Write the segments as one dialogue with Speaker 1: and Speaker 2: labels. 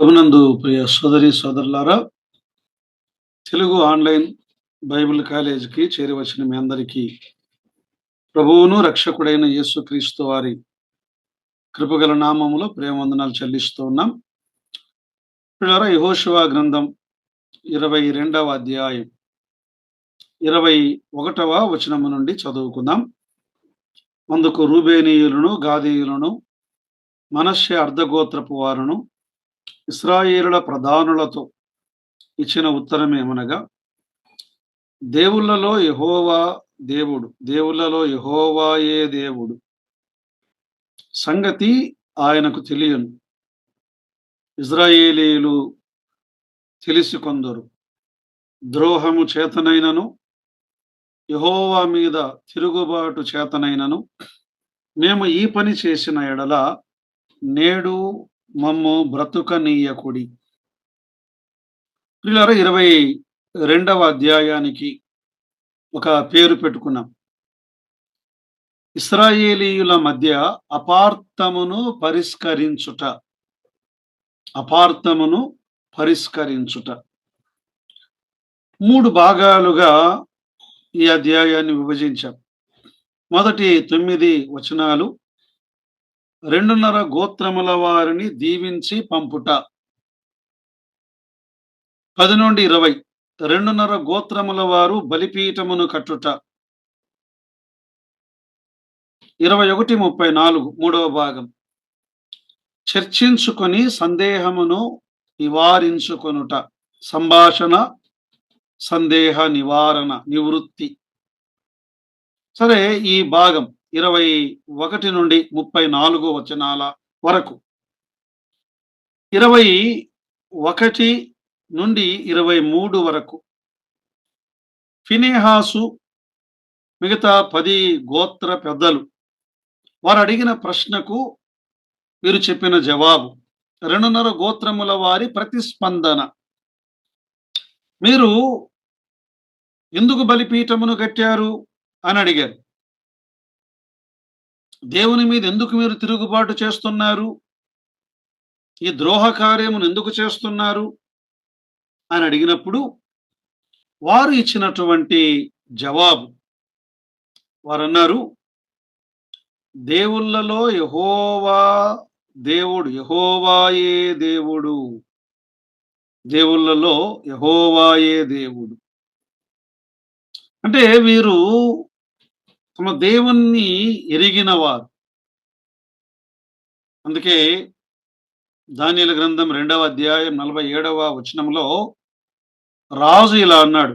Speaker 1: ప్రభునందు ప్రియ సోదరి సోదరులారా తెలుగు ఆన్లైన్ బైబిల్ కాలేజీకి చేరవచ్చిన మీ అందరికీ ప్రభువును రక్షకుడైన యేసుక్రీస్తు వారి కృపగల నామములో ప్రేమవందనాలు చెల్లిస్తూ ఉన్నాం. పిల్లరా యహోశివా గ్రంథం ఇరవై రెండవ అధ్యాయం ఇరవై ఒకటవ వచనము నుండి చదువుకుందాం. అందుకు రూబేనీయులను గాదీయులను మనస్య అర్ధగోత్రపు వారును ఇస్రాయేలుల ప్రధానులతో ఇచ్చిన ఉత్తరం ఏమనగా దేవుళ్ళలో యహోవా దేవుడు దేవుళ్ళలో యహోవాయే దేవుడు. సంగతి ఆయనకు తెలియను. ఇజ్రాయేలీలు తెలిసి కొందరు ద్రోహము చేతనైనను యహోవా మీద తిరుగుబాటు చేతనైనను. మేము ఈ పని చేసిన ఎడల నేడు మమ్ము బ్రతుకనీయకుడి. పిల్లర ఇరవై రెండవ అధ్యాయానికి ఒక పేరు పెట్టుకున్నాం. ఇస్రాయేలీయుల మధ్య అపార్థమును పరిష్కరించుట. అపార్థమును పరిష్కరించుట. మూడు భాగాలుగా ఈ అధ్యాయాన్ని విభజించాం. మొదటి తొమ్మిది వచనాలు రెండున్నర గోత్రముల వారిని దీవించి పంపుట. పది నుండి ఇరవై. రెండున్నర గోత్రముల వారు బలిపీఠమును కట్టుట. ఇరవై ఒకటి ముప్పై నాలుగు మూడవ భాగం. చర్చించుకొని సందేహమును నివారించుకొనుట. సంభాషణ సందేహ నివారణ నివృత్తి. సరే ఈ భాగం. ఇరవై ఒకటి నుండి ముప్పై నాలుగు వచనాల వరకు. ఇరవై ఒకటి నుండి ఇరవై మూడు వరకు. ఫినేహాసు మిగతా పది గోత్ర పెద్దలు వారు అడిగిన ప్రశ్నకు వీరు చెప్పిన జవాబు రెండున్నర గోత్రముల వారి ప్రతిస్పందన. మీరు ఎందుకు బలిపీఠమును కట్టారు? అని అడిగారు. దేవుని మీద ఎందుకు మీరు తిరుగుబాటు చేస్తున్నారు? ఈ ద్రోహ కార్యమును ఎందుకు చేస్తున్నారు? అని అడిగినప్పుడు వారు ఇచ్చినటువంటి జవాబు వారు అన్నారు దేవుళ్ళలో యహోవా దేవుడు యహోవాయే దేవుడు. దేవుళ్ళలో యహోవాయే దేవుడు. అంటే వీరు తమ దేవుణ్ణి ఎరిగిన వారు అందుకే దానిల గ్రంథం రెండవ అధ్యాయం నలభై ఏడవ వచనంలో రాజు ఇలా అన్నాడు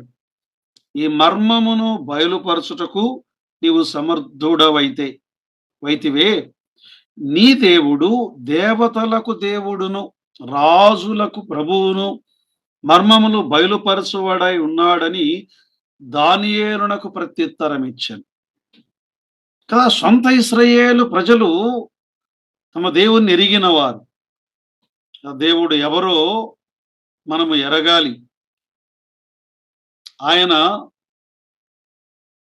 Speaker 1: ఈ మర్మమును బయలుపరచుటకు నీవు సమర్థుడవైతే వైతివే నీ దేవుడు దేవతలకు దేవుడును రాజులకు ప్రభువును మర్మములు బయలుపరచువాడై ఉన్నాడని దానియేలునకు ప్రత్యుత్తరం ఇచ్చాను కదా సొంత ఇస్రయేలు ప్రజలు తమ దేవుణ్ణి ఎరిగిన వారు ఆ దేవుడు ఎవరో మనము ఎరగాలి. ఆయన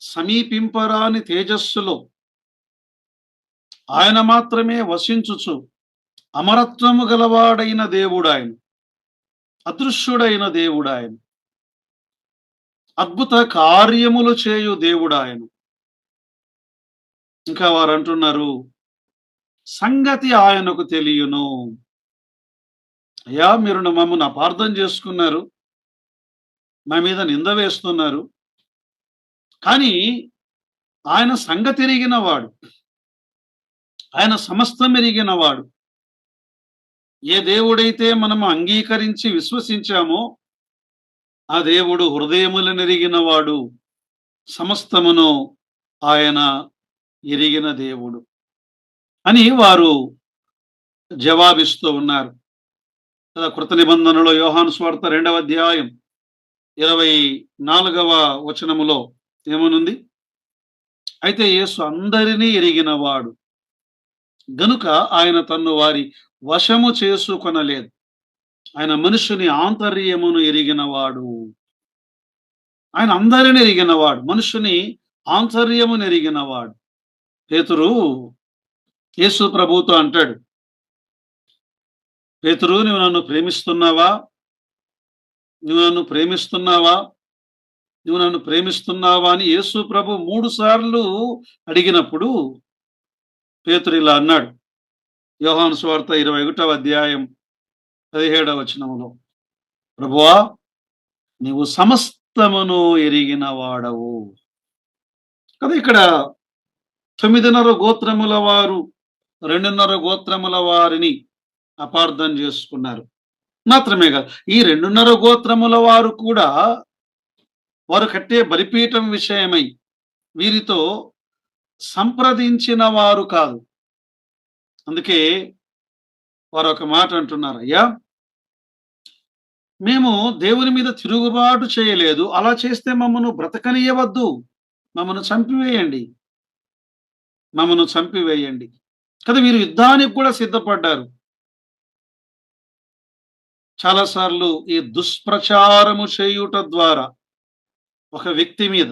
Speaker 1: సమీపింపరాని తేజస్సులో ఆయన మాత్రమే వసించుచు అమరత్వము గలవాడైన దేవుడు ఆయన అదృశ్యుడైన దేవుడు ఆయన అద్భుత కార్యములు చేయు దేవుడు ఆయన ఇంకా వారు అంటున్నారు సంగతి ఆయనకు తెలియను. అయ్యా మీరు మమ్మల్ని అపార్థం చేసుకున్నారు. మా మీద నింద వేస్తున్నారు. కానీ ఆయన సంగతి ఎరిగిన వాడు ఆయన సమస్తం ఎరిగిన వాడు ఏ దేవుడైతే మనము అంగీకరించి విశ్వసించామో ఆ దేవుడు హృదయములను ఎరిగిన వాడు సమస్తమును ఆయన ఎరిగిన దేవుడు అని వారు జవాబిస్తూ ఉన్నారు. కదా కృత నిబంధనలో యోహాను స్వార్థ రెండవ అధ్యాయం ఇరవై నాలుగవ వచనములో ఏమనుంది? అయితే యేసు అందరినీ ఎరిగినవాడు గనుక ఆయన తన్ను వారి వశము చేసుకొనలేదు. ఆయన మనుషుని ఆంతర్యమును ఎరిగినవాడు. ఆయన అందరిని ఎరిగినవాడు మనుషుని ఆంతర్యమును ఎరిగినవాడు. పేతురు యేసు ప్రభుతో అంటాడు పేతురు నువ్వు నన్ను ప్రేమిస్తున్నావా? నువ్వు నన్ను ప్రేమిస్తున్నావా? నువ్వు నన్ను ప్రేమిస్తున్నావా? అని యేసు ప్రభు మూడు సార్లు అడిగినప్పుడు పేతురు ఇలా అన్నాడు యోహాను స్వార్త ఇరవై ఒకటవ అధ్యాయం పదిహేడవ వచనంలో ప్రభువా నీవు సమస్తమును ఎరిగిన వాడవు. కదా ఇక్కడ తొమ్మిదిన్నర గోత్రముల వారు రెండున్నర గోత్రముల వారిని అపార్థం చేసుకున్నారు. మాత్రమే కాదు ఈ రెండున్నర గోత్రముల వారు కూడా వారు కట్టే బలిపీఠం విషయమై వీరితో సంప్రదించిన వారు కాదు. అందుకే వారు ఒక మాట అంటున్నారు అయ్యా మేము దేవుని మీద తిరుగుబాటు చేయలేదు. అలా చేస్తే మమ్మను బ్రతకనీయవద్దు. మమ్మను చంపివేయండి. మమ్మను చంపివేయండి. కదా వీరు యుద్ధానికి కూడా సిద్ధపడ్డారు. చాలాసార్లు ఈ దుష్ప్రచారము చేయుట ద్వారా ఒక వ్యక్తి మీద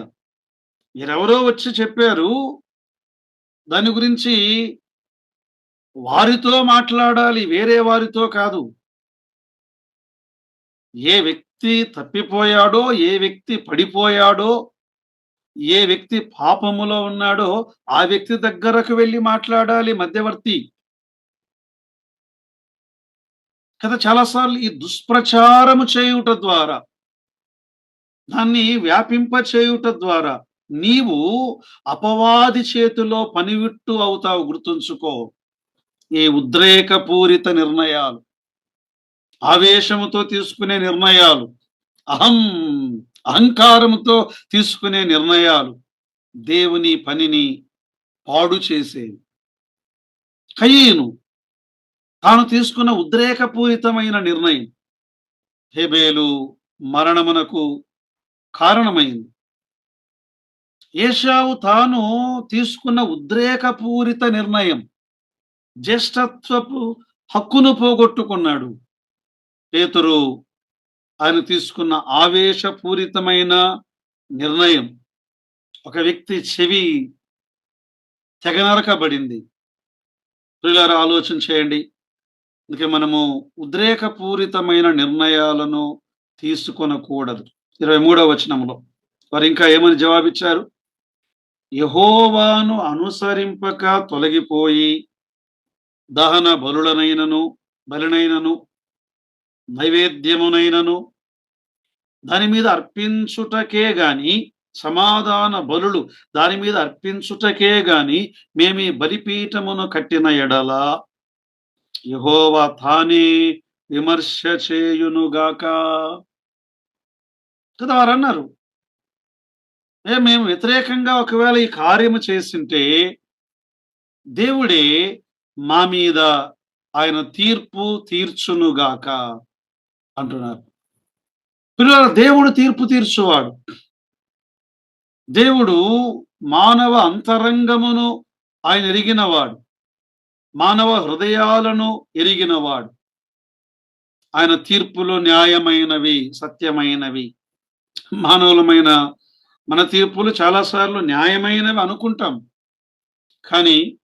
Speaker 1: మీరెవరో వచ్చి చెప్పారు దాని గురించి వారితో మాట్లాడాలి వేరే వారితో కాదు. ఏ వ్యక్తి తప్పిపోయాడో ఏ వ్యక్తి పడిపోయాడో ఏ వ్యక్తి పాపములో ఉన్నాడో ఆ వ్యక్తి దగ్గరకు వెళ్ళి మాట్లాడాలి మధ్యవర్తి. కదా చాలాసార్లు ఈ దుష్ప్రచారము చేయుట ద్వారా దాన్ని వ్యాపింప చేయుట ద్వారా నీవు అపవాది చేతిలో పనివిట్టు అవుతావు గుర్తుంచుకో. ఈ ఉద్రేకపూరిత నిర్ణయాలు ఆవేశముతో తీసుకునే నిర్ణయాలు. అహం! అహంకారముతో తీసుకునే నిర్ణయాలు దేవుని పనిని పాడు చేసేవి కయ్యను తాను తీసుకున్న ఉద్రేకపూరితమైన నిర్ణయం హెబేలు మరణమునకు కారణమైంది. ఏషావు తాను తీసుకున్న ఉద్రేకపూరిత నిర్ణయం జ్యేష్ఠత్వపు హక్కును పోగొట్టుకున్నాడు. పేతురు ఆయన తీసుకున్న ఆవేశపూరితమైన నిర్ణయం. ఒక వ్యక్తి చెవి తెగనరకబడింది. ప్రియులారా ఆలోచన చేయండి. అందుకే మనము ఉద్రేకపూరితమైన నిర్ణయాలను తీసుకొనకూడదు. ఇరవై మూడవ వచనంలో వారు ఇంకా ఏమని జవాబిచ్చారు? యహోవాను అనుసరింపక తొలగిపోయి దహన బలులనైనను బలినైనను నైవేద్యమునైనను దాని మీద అర్పించుటకే గాని సమాధాన బలులు దాని మీద అర్పించుటకే గాని మేమీ బలిపీఠమును కట్టిన ఎడల యహోవా తానే విమర్శ చేయునుగాక. కదా వారు అన్నారు ఏ మేము వ్యతిరేకంగా ఒకవేళ ఈ కార్యము చేసింటే దేవుడే మా మీద ఆయన తీర్పు తీర్చునుగాక అంటున్నారు. పిల్లల దేవుడు తీర్పు తీర్చువాడు. దేవుడు మానవ అంతరంగమును ఆయన ఎరిగినవాడు. మానవ హృదయాలను ఎరిగినవాడు. ఆయన తీర్పులు న్యాయమైనవి సత్యమైనవి. మానవులమైన మన తీర్పులు చాలాసార్లు న్యాయమైనవి అనుకుంటాం. కానీ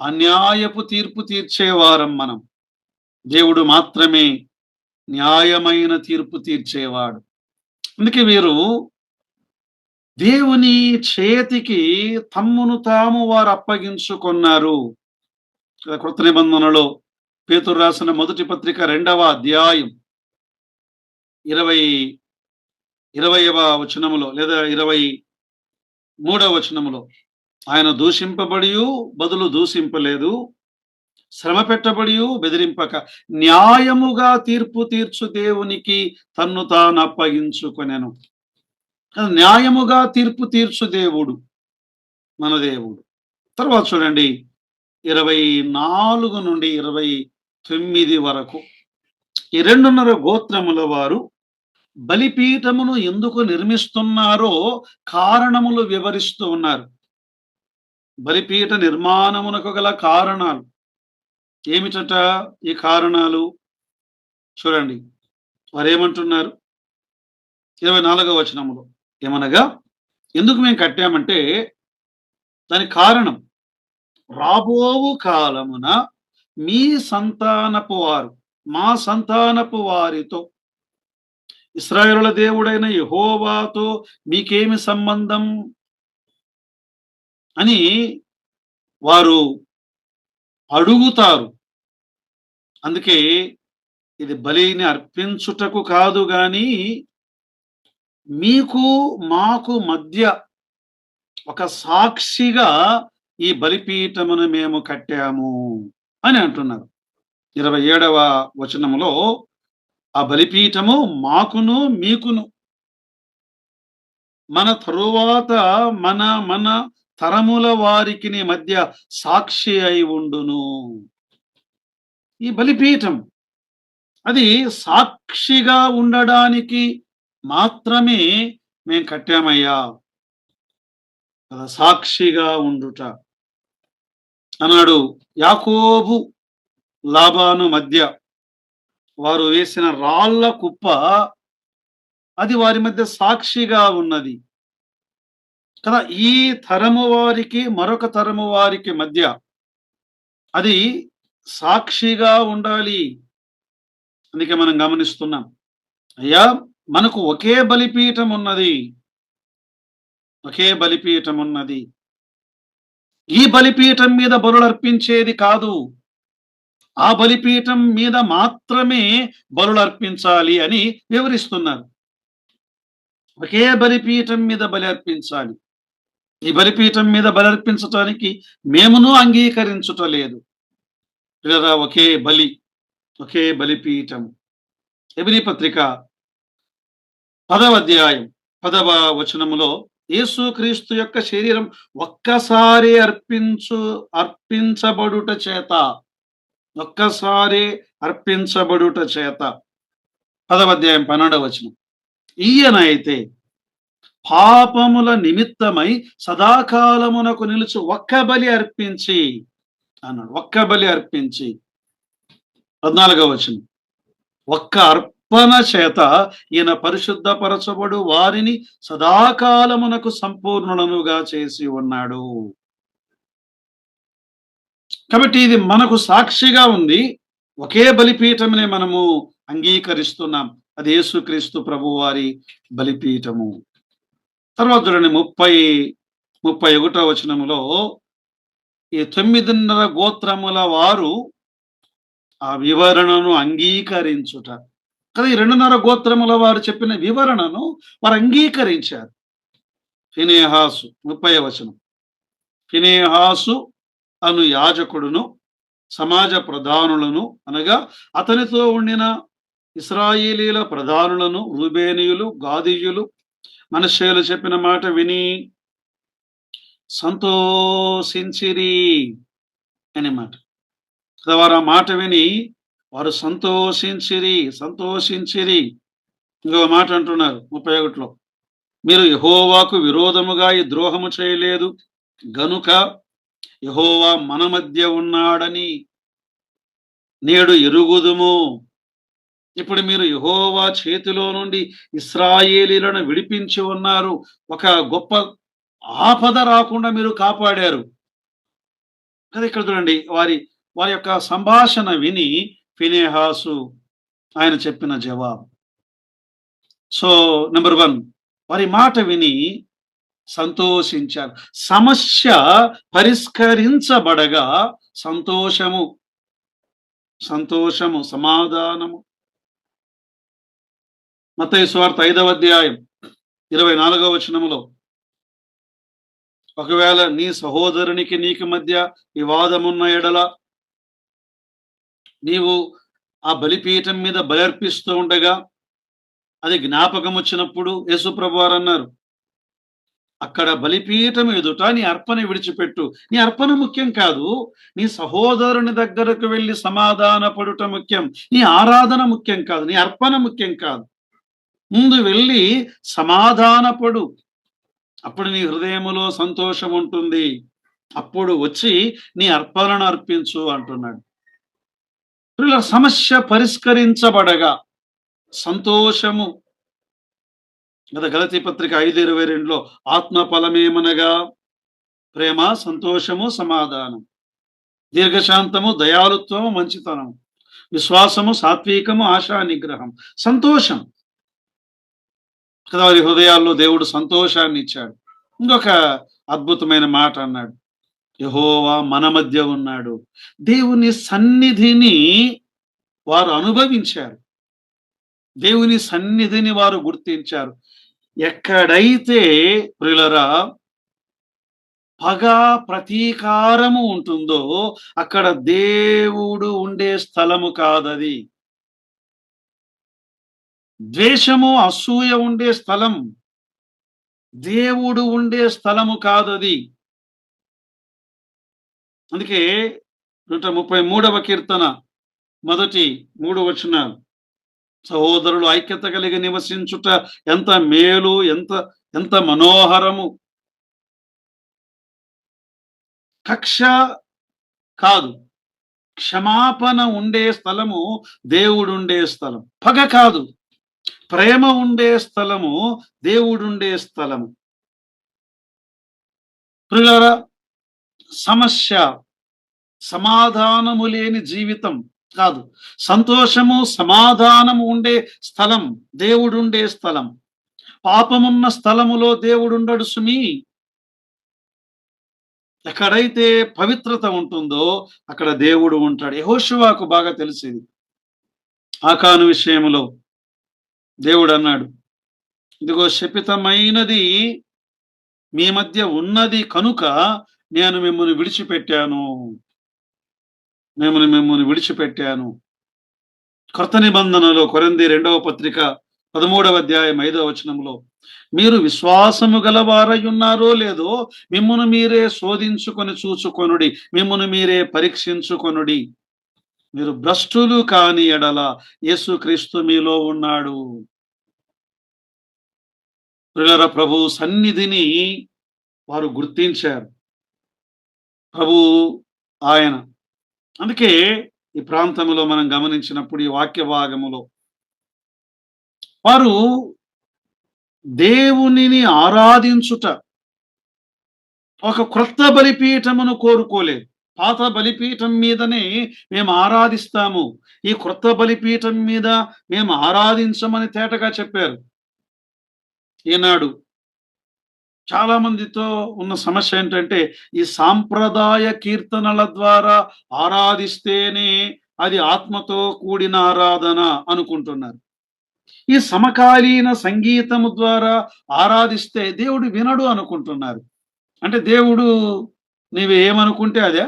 Speaker 1: అన్యాయపు తీర్పు తీర్చేవారం మనం. దేవుడు మాత్రమే న్యాయమైన తీర్పు తీర్చేవాడు. అందుకే వీరు దేవుని చేతికి తమ్మును తాము వారు అప్పగించుకున్నారు. కృత నిబంధనలో పేతురు రాసిన మొదటి పత్రిక రెండవ అధ్యాయం ఇరవై ఇరవైవ వచనములో లేదా ఇరవై మూడవ వచనములో ఆయన దూషింపబడి బదులు దూషింపలేదు శ్రమ పెట్టబడి బెదిరింపక న్యాయముగా తీర్పు తీర్చు దేవునికి తన్ను తాను అప్పగించుకొనెను. న్యాయముగా తీర్పు తీర్చు దేవుడు మన దేవుడు. తర్వాత చూడండి ఇరవై నాలుగు నుండి ఇరవై తొమ్మిది వరకు ఈ రెండున్నర గోత్రముల వారు బలిపీఠమును ఎందుకు నిర్మిస్తున్నారో కారణములు వివరిస్తూ ఉన్నారు. బలిపీఠ నిర్మాణమునకు గల కారణాలు. ఏమిటట ఈ కారణాలు? చూడండి. వారు ఏమంటున్నారు ఇరవై నాలుగవ వచనములో ఏమనగా ఎందుకు మేము కట్టామంటే దాని కారణం రాబోవు కాలమున మీ సంతానపు వారు మా సంతానపు వారితో ఇస్రాయేలుల దేవుడైన యహోవాతో మీకేమి సంబంధం? అని వారు అడుగుతారు. అందుకే ఇది బలిని అర్పించుటకు కాదు గాని మీకు మాకు మధ్య ఒక సాక్షిగా ఈ బలిపీఠమును మేము కట్టాము అని అంటున్నారు. ఇరవై ఏడవ వచనములో ఆ బలిపీఠము మాకును మీకును మన తరువాత మన మన తరముల వారికి మధ్య సాక్షి అయి ఉండును. ఈ బలిపీఠం. అది సాక్షిగా ఉండడానికి మాత్రమే మేం కట్టామయ్యా. కదా సాక్షిగా ఉండుట. అన్నాడు యాకోబు లాభాను మధ్య. వారు వేసిన రాళ్ళ కుప్ప అది వారి మధ్య సాక్షిగా ఉన్నది. కదా ఈ తరము వారికి మరొక తరము వారికి మధ్య అది సాక్షిగా ఉండాలి. అందుకే మనం గమనిస్తున్నాం. అయ్యా మనకు ఒకే బలిపీఠం ఉన్నది. ఒకే బలిపీఠం ఉన్నది. ఈ బలిపీఠం మీద బలులు అర్పించేది కాదు. ఆ బలిపీఠం మీద మాత్రమే బలులు అర్పించాలి అని వివరిస్తున్నారు. ఒకే బలిపీఠం మీద బలి అర్పించాలి ఈ బలిపీఠం మీద బలి అర్పించటానికి మేమును అంగీకరించుట లేదు. ఒకే బలి ఒకే బలిపీఠం. ఎబిని పత్రిక పదవ అధ్యాయం పదవ వచనములో యేసుక్రీస్తు యొక్క శరీరం ఒక్కసారి అర్పించు అర్పించబడుట చేత ఒక్కసారి అర్పించబడుట చేత. పదవ అధ్యాయం పన్నెండవ వచనం. ఈయన అయితే పాపముల నిమిత్తమై సదాకాలమునకు నిలుచు ఒక్క బలి అర్పించి అన్నాడు. ఒక్క బలి అర్పించి. పద్నాలుగవ వచనం. ఒక్క అర్పణ చేత ఈయన పరిశుద్ధపరచబడు వారిని సదాకాలమునకు సంపూర్ణులనుగా చేసి ఉన్నాడు. కాబట్టి ఇది మనకు సాక్షిగా ఉంది. ఒకే బలిపీఠమునే మనము అంగీకరిస్తున్నాం. అది యేసుక్రీస్తు ప్రభు వారి బలిపీఠము. తర్వాత చూడండి ముప్పై ముప్పై ఒకటో వచనములో ఈ తొమ్మిదిన్నర గోత్రముల వారు ఆ వివరణను అంగీకరించుట. కదా ఈ రెండున్నర గోత్రముల వారు చెప్పిన వివరణను వారు అంగీకరించారు. ఫినేహాసు ముప్పై వచనం. ఫినేహాసు అను యాజకుడును సమాజ ప్రధానులను అనగా అతనితో ఉండిన ఇస్రాయేలీల ప్రధానులను రూబేనియులు గాదియులు మనుషులు చెప్పిన మాట విని సంతోషించిరి అనే మాట. కదా వారు ఆ మాట విని వారు సంతోషించిరి సంతోషించిరి. ఇంకో మాట అంటున్నారు ముప్పై ఒకటిలో. మీరు యహోవాకు విరోధముగా ఈ ద్రోహము చేయలేదు. గనుక యహోవా మన మధ్య ఉన్నాడని నేడు ఎరుగుదుము. ఇప్పుడు మీరు యహోవా చేతిలో నుండి ఇస్రాయేలీలను విడిపించి ఉన్నారు. ఒక గొప్ప ఆపద రాకుండా మీరు కాపాడారు. కదా ఇక్కడ చూడండి వారి వారి యొక్క సంభాషణ విని ఫినేహాసు ఆయన చెప్పిన జవాబు. సో నెంబర్ వన్ వారి మాట విని సంతోషించారు. సమస్య పరిష్కరించబడగా సంతోషము సంతోషము సమాధానము. మత స్వార్థ ఐదవ అధ్యాయం ఇరవై నాలుగవ వచనములో ఒకవేళ నీ సహోదరునికి నీకు మధ్య వివాదమున్న ఎడల నీవు ఆ బలిపీఠం మీద బలర్పిస్తూ ఉండగా అది జ్ఞాపకం వచ్చినప్పుడు యేసుప్రభు వారు అన్నారు అక్కడ బలిపీఠం ఎదుట నీ అర్పణ విడిచిపెట్టు. నీ అర్పణ ముఖ్యం కాదు. నీ సహోదరుని దగ్గరకు వెళ్ళి సమాధాన పడుట ముఖ్యం. నీ ఆరాధన ముఖ్యం కాదు. నీ అర్పణ ముఖ్యం కాదు. ముందు వెళ్ళి సమాధానపడు అప్పుడు నీ హృదయములో సంతోషం ఉంటుంది. అప్పుడు వచ్చి నీ అర్పణను అర్పించు అంటున్నాడు. ప్రియుల సమస్య పరిష్కరించబడగా సంతోషము. గత గలతీ పత్రిక ఐదు ఇరవై రెండులో ఆత్మ ఫలమేమనగా ప్రేమ సంతోషము సమాధానం. దీర్ఘశాంతము దయాలుత్వము మంచితనం విశ్వాసము సాత్వికము ఆశా నిగ్రహం. సంతోషం. కదా వారి హృదయాల్లో దేవుడు సంతోషాన్ని ఇచ్చాడు. ఇంకొక అద్భుతమైన మాట అన్నాడు. యహోవా మన మధ్య ఉన్నాడు. దేవుని సన్నిధిని వారు అనుభవించారు. దేవుని సన్నిధిని వారు గుర్తించారు. ఎక్కడైతే ప్రిలరా పగ ప్రతీకారము ఉంటుందో అక్కడ దేవుడు ఉండే స్థలము కాదది. ద్వేషము అసూయ ఉండే స్థలం. దేవుడు ఉండే స్థలము కాదది. అందుకే నూట ముప్పై మూడవ కీర్తన మొదటి మూడు వచనాలు. సహోదరులు ఐక్యత కలిగి నివసించుట ఎంత మేలు ఎంత ఎంత మనోహరము. కక్ష కాదు. క్షమాపణ ఉండే స్థలము దేవుడు ఉండే స్థలం. పగ కాదు. ప్రేమ ఉండే స్థలము దేవుడుండే స్థలము. ప్రియులారా సమస్య సమాధానము లేని జీవితం కాదు. సంతోషము సమాధానము ఉండే స్థలం దేవుడుండే స్థలం. పాపమున్న స్థలములో దేవుడుండడు సుమి. ఎక్కడైతే పవిత్రత ఉంటుందో అక్కడ దేవుడు ఉంటాడు. యహోశివాకు బాగా తెలిసింది. ఆకాను విషయములో దేవుడు అన్నాడు ఇదిగో శపితమైనది మీ మధ్య ఉన్నది కనుక నేను మిమ్మల్ని విడిచిపెట్టాను. మిమ్మల్ని మిమ్మల్ని విడిచిపెట్టాను. కృత నిబంధనలో కొరంది రెండవ పత్రిక పదమూడవ అధ్యాయం ఐదవ వచనంలో మీరు విశ్వాసము గలవారై ఉన్నారో లేదో మిమ్మను మీరే శోధించుకొని చూచుకొనుడి మిమ్మను మీరే పరీక్షించుకొనుడి. మీరు భ్రష్టులు కాని ఎడల యేసుక్రీస్తు మీలో ఉన్నాడు. ప్రియుల ప్రభు సన్నిధిని వారు గుర్తించారు. ప్రభు ఆయన. అందుకే ఈ ప్రాంతంలో మనం గమనించినప్పుడు ఈ వాక్య భాగములో వారు దేవునిని ఆరాధించుట ఒక క్రొత్త బలిపీఠమును కోరుకోలేదు. పాత బలిపీఠం మీదనే మేము ఆరాధిస్తాము. ఈ క్రొత్త బలిపీఠం మీద మేము ఆరాధించమని తేటగా చెప్పారు. ఈనాడు చాలా మందితో ఉన్న సమస్య ఏంటంటే ఈ సాంప్రదాయ కీర్తనల ద్వారా ఆరాధిస్తేనే అది ఆత్మతో కూడిన ఆరాధన అనుకుంటున్నారు. ఈ సమకాలీన సంగీతము ద్వారా ఆరాధిస్తే దేవుడు వినడు అనుకుంటున్నారు. అంటే దేవుడు నీవు ఏమనుకుంటే అదే?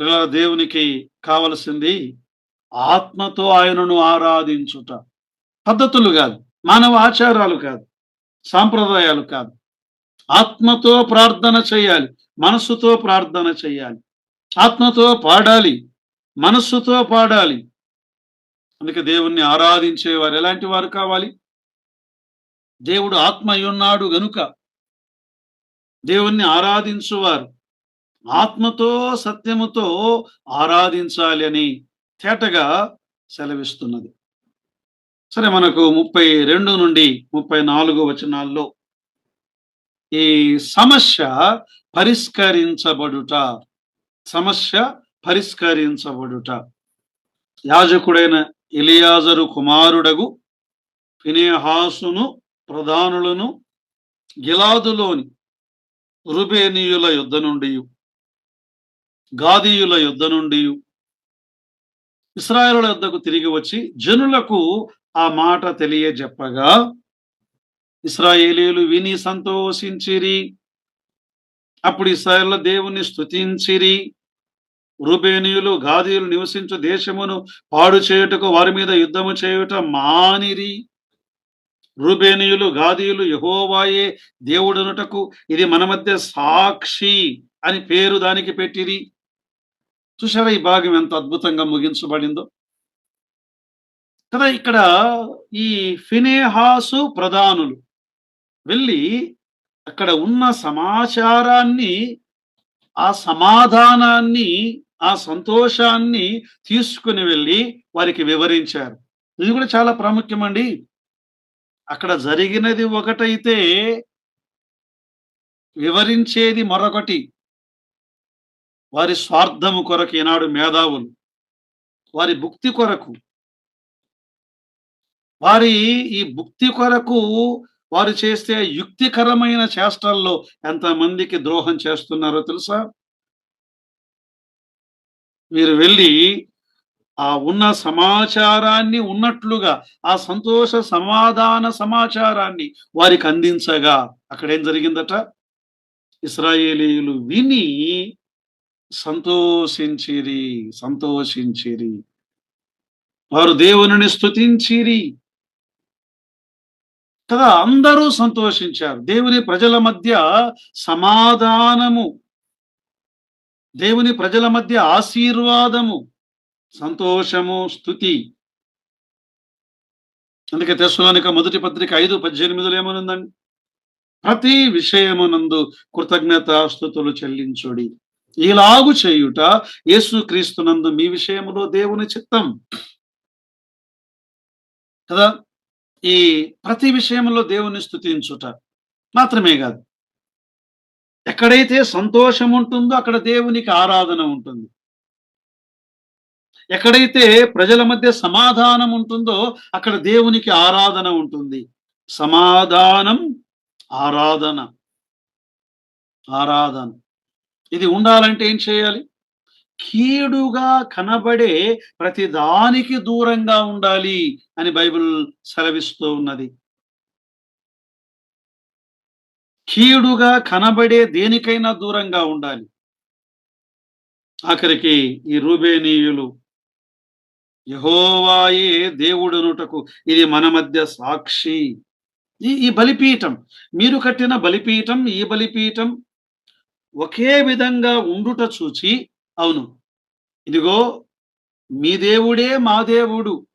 Speaker 1: ఇలా దేవునికి కావలసింది ఆత్మతో ఆయనను ఆరాధించుట. పద్ధతులు కాదు. మానవ ఆచారాలు కాదు సాంప్రదాయాలు కాదు. ఆత్మతో ప్రార్థన చేయాలి మనస్సుతో ప్రార్థన చేయాలి ఆత్మతో పాడాలి మనస్సుతో పాడాలి. అందుకే దేవుణ్ణి ఆరాధించేవారు ఎలాంటి వారు కావాలి? దేవుడు ఆత్మయున్నాడు గనుక దేవుణ్ణి ఆరాధించువారు. ఆత్మతో సత్యముతో ఆరాధించాలి అని తేటగా సెలవిస్తున్నది. సరే మనకు ముప్పై రెండు నుండి ముప్పై నాలుగు వచనాల్లో ఈ సమస్య పరిష్కరించబడుట సమస్య పరిష్కరించబడుట. యాజకుడైన ఎలియాజరు కుమారుడగు ఫినేహాసును ప్రధానులను గిలాదులోని రుబేనీయుల యుద్ధ నుండి గాదీయుల యుద్ధ నుండి ఇస్రాయేలుల యుద్ధకు తిరిగి వచ్చి జనులకు ఆ మాట తెలియజెప్పగా ఇస్రాయేలీలు విని సంతోషించిరి. అప్పుడు ఇస్రాయేళ్ళ దేవుని స్తుతించిరి. రూబేనియులు గాదీయులు నివసించు దేశమును పాడు చేయుటకు వారి మీద యుద్ధము చేయుట మానిరి. రూబేనియులు గాదీయులు యహోవాయే దేవుడనుటకు ఇది మన మధ్య సాక్షి అని పేరు దానికి పెట్టిరి. చూసారా ఈ భాగం ఎంత అద్భుతంగా ముగించబడిందో? కదా ఇక్కడ ఈ ఫినేహాసు ప్రధానులు వెళ్ళి అక్కడ ఉన్న సమాచారాన్ని ఆ సమాధానాన్ని ఆ సంతోషాన్ని తీసుకుని వెళ్ళి వారికి వివరించారు. ఇది కూడా చాలా ప్రాముఖ్యమండి. అక్కడ జరిగినది ఒకటైతే వివరించేది మరొకటి. వారి స్వార్థము కొరకు ఈనాడు మేధావులు వారి భుక్తి కొరకు వారి ఈ భుక్తి కొరకు వారు చేస్తే యుక్తికరమైన చేష్టల్లో ఎంతమందికి ద్రోహం చేస్తున్నారో తెలుసా? మీరు వెళ్ళి ఆ ఉన్న సమాచారాన్ని ఉన్నట్లుగా ఆ సంతోష సమాధాన సమాచారాన్ని వారికి అందించగా అక్కడేం జరిగిందట? ఇస్రాయేలీయులు విని సంతోషించిరి సంతోషించిరి. వారు దేవుని స్తుతించిరి. కదా అందరూ సంతోషించారు. దేవుని ప్రజల మధ్య సమాధానము దేవుని ప్రజల మధ్య ఆశీర్వాదము సంతోషము స్థుతి. అందుకే తెస్సులోనిక మొదటి పత్రిక ఐదు పద్దెనిమిదిలో ఏమనుందండి? ప్రతి విషయమునందు కృతజ్ఞత స్థుతులు చెల్లించుడి. ఇలాగు చేయుట యేసుక్రీస్తునందు మీ విషయములో దేవుని చిత్తం. కదా ఈ ప్రతి విషయంలో దేవుని స్థుతించుట మాత్రమే కాదు. ఎక్కడైతే సంతోషం ఉంటుందో అక్కడ దేవునికి ఆరాధన ఉంటుంది. ఎక్కడైతే ప్రజల మధ్య సమాధానం ఉంటుందో అక్కడ దేవునికి ఆరాధన ఉంటుంది. సమాధానం ఆరాధన ఆరాధన. ఇది ఉండాలంటే ఏం చేయాలి? కీడుగా కనబడే ప్రతి దానికి దూరంగా ఉండాలి అని బైబిల్ సెలవిస్తూ ఉన్నది. కీడుగా కనబడే దేనికైనా దూరంగా ఉండాలి. ఆఖరికి ఈ రూబేనీయులు యహోవాయే దేవుడునుటకు ఇది మన మధ్య సాక్షి. ఈ ఈ బలిపీఠం మీరు కట్టిన బలిపీఠం ఈ బలిపీఠం ఒకే విధంగా ఉండుట చూచి అవును. ఇదిగో మీ దేవుడే మా దేవుడు.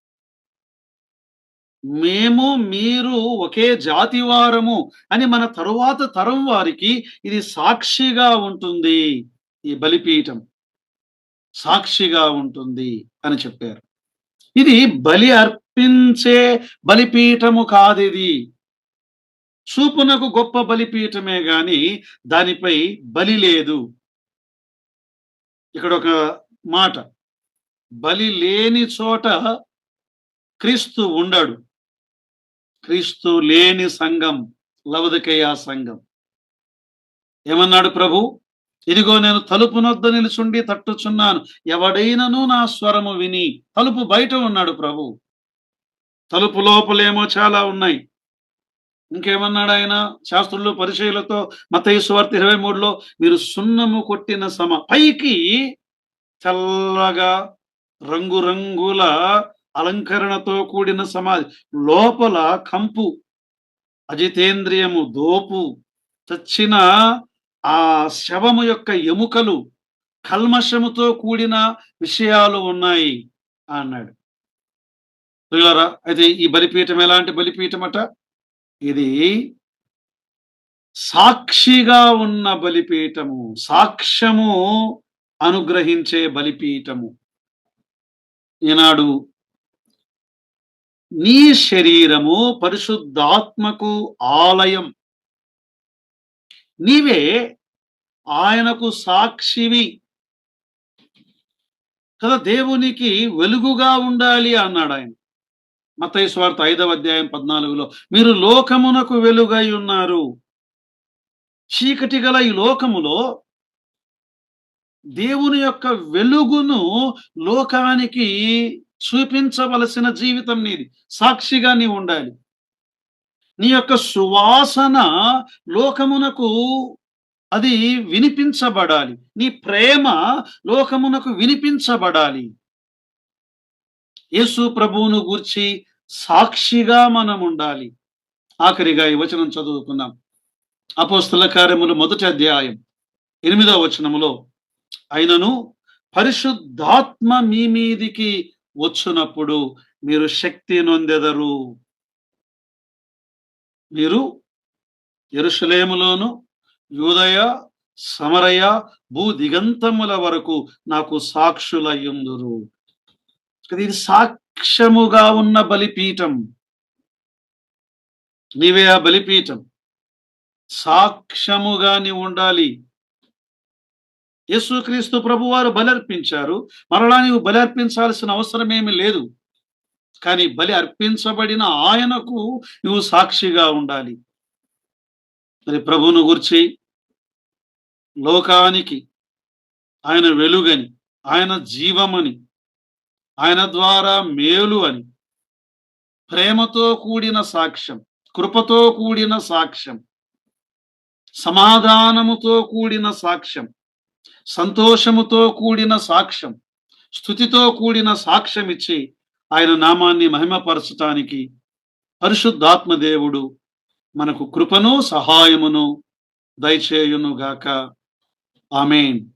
Speaker 1: మేము మీరు ఒకే జాతి వారము అని మన తరువాత తరం వారికి ఇది సాక్షిగా ఉంటుంది. ఈ బలిపీఠం సాక్షిగా ఉంటుంది అని చెప్పారు. ఇది బలి అర్పించే బలిపీఠము కాదిది. చూపునకు గొప్ప బలిపీఠమే గాని దానిపై బలి లేదు. ఇక్కడ ఒక మాట. బలి లేని చోట క్రీస్తు ఉండడు. క్రీస్తు లేని సంఘం లవదకయ్య సంఘం. ఏమన్నాడు ప్రభు? ఇదిగో నేను తలుపు నొద్ద నిలుచుండి తట్టుచున్నాను. ఎవడైనను నా స్వరము విని తలుపు బయట ఉన్నాడు ప్రభు. తలుపు లోపలేమో చాలా ఉన్నాయి. ఇంకేమన్నాడు ఆయన శాస్త్రులు పరిచయులతో మత ఇరవై మూడులో మీరు సున్నము కొట్టిన సమ పైకి తెల్లగా రంగురంగుల అలంకరణతో కూడిన సమాధి. లోపల కంపు అజితేంద్రియము దోపు చచ్చిన ఆ శవము యొక్క ఎముకలు కల్మషముతో కూడిన విషయాలు ఉన్నాయి అన్నాడు. అయితే ఈ బలిపీఠం ఎలాంటి బలిపీఠం అట? ఇది సాక్షిగా ఉన్న బలిపీఠము సాక్ష్యము అనుగ్రహించే బలిపీఠము. ఈనాడు నీ శరీరము పరిశుద్ధాత్మకు ఆలయం. నీవే ఆయనకు సాక్షివి. కదా దేవునికి వెలుగుగా ఉండాలి అన్నాడు ఆయన మతయ స్వార్థ ఐదవ అధ్యాయం పద్నాలుగులో మీరు లోకమునకు వెలుగై ఉన్నారు. చీకటి గల ఈ లోకములో దేవుని యొక్క వెలుగును లోకానికి చూపించవలసిన జీవితం నీది. సాక్షిగా నీ ఉండాలి. నీ యొక్క సువాసన లోకమునకు అది వినిపించబడాలి. నీ ప్రేమ లోకమునకు వినిపించబడాలి. యేసు ప్రభువును గూర్చి సాక్షిగా మనం ఉండాలి ఆఖరిగా ఈ వచనం చదువుకుందాం. అపోస్తుల కార్యములు మొదటి అధ్యాయం ఎనిమిదవ వచనములో అయినను పరిశుద్ధాత్మ మీ మీదికి వచ్చినప్పుడు మీరు శక్తి నొందెదరు. మీరు ఎరుషలేములోను యూదయ సమరయ భూ దిగంతముల వరకు నాకు సాక్షులయ్యుందురు. ఇది సాక్ష్యముగా ఉన్న బలిపీఠం. నీవే ఆ బలిపీఠం. సాక్ష్యముగా నీవు ఉండాలి. యేసుక్రీస్తు ప్రభువారు బలర్పించారు. మరలా నీవు బలి అర్పించాల్సిన అవసరం ఏమి లేదు. కానీ బలి అర్పించబడిన ఆయనకు నువ్వు సాక్షిగా ఉండాలి. మరి ప్రభువును గురించి లోకానికి ఆయన వెలుగని ఆయన జీవమని ఆయన ద్వారా మేలు అని. ప్రేమతో కూడిన సాక్ష్యం కృపతో కూడిన సాక్ష్యం సమాధానముతో కూడిన సాక్ష్యం సంతోషముతో కూడిన సాక్ష్యం స్థుతితో కూడిన సాక్ష్యం ఇచ్చి ఆయన నామాన్ని మహిమపరచటానికి పరిశుద్ధాత్మదేవుడు మనకు కృపను సహాయమును దయచేయునుగాక. ఆమెన్.